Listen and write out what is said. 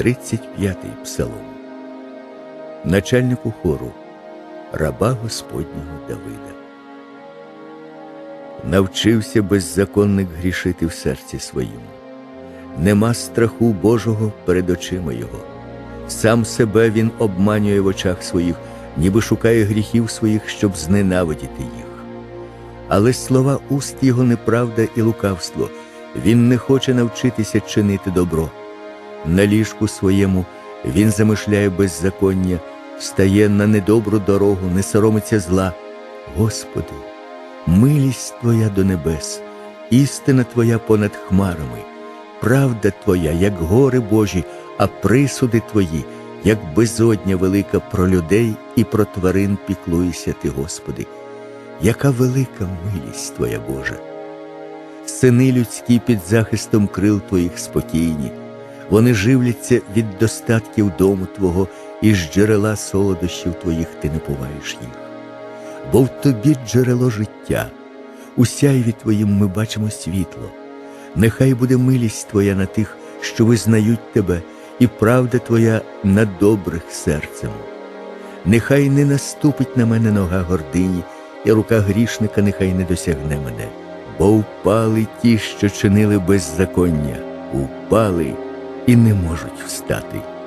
35-й псалом. Начальнику хору раба Господнього Давида. Навчився беззаконник грішити в серці своєму. Нема страху Божого перед очима його. Сам себе він обманює в очах своїх, ніби шукає гріхів своїх, щоб зненавидіти їх. Але слова уст його неправда і лукавство, він не хоче навчитися чинити добро. На ліжку своєму він замишляє беззаконня, стає на недобру дорогу, не соромиться зла. Господи, милість Твоя до небес, істина Твоя понад хмарами, правда Твоя, як гори Божі, а присуди Твої, як безодня велика про людей і про тварин піклуєшся Ти, Господи. Яка велика милість Твоя Божа! Сини людські під захистом крил Твоїх спокійні, вони живляться від достатків дому Твого, і з джерела солодощів Твоїх ти не пуваєш їх. Бо в тобі джерело життя, у сяйві Твоїм ми бачимо світло. Нехай буде милість Твоя на тих, що визнають Тебе, і правда Твоя на добрих серцем. Нехай не наступить на мене нога гордині, і рука грішника нехай не досягне мене, бо впали ті, що чинили беззаконня, упали і не можуть встати.